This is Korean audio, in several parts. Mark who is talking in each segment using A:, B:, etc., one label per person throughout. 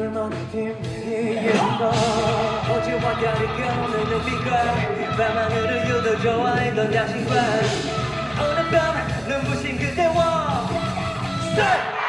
A: 둘만의 비밀인가
B: 어제와 다르게 오늘 눈빛과 밤하늘을 유독 좋아했던 자신과 어느 밤 눈부신 그대와
A: 스타트!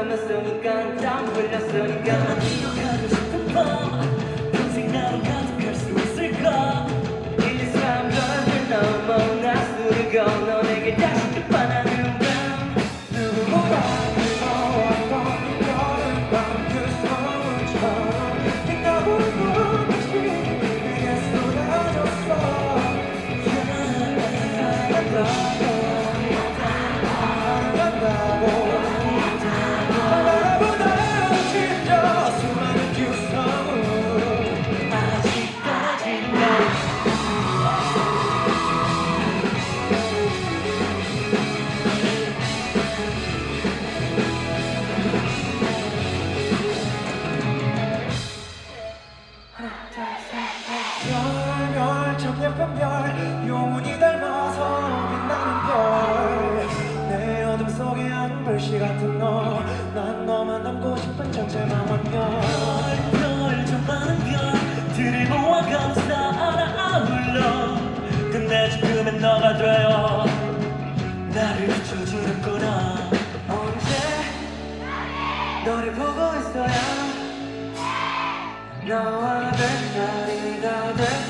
B: 담았으니까 땀 흘렸으니까 기억하고 싶은 밤
A: No, I bet, da, da, da.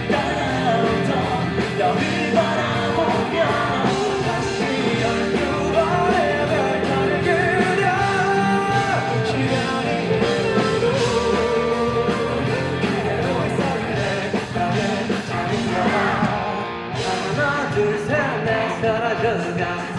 A: 그 사랑 사라졌나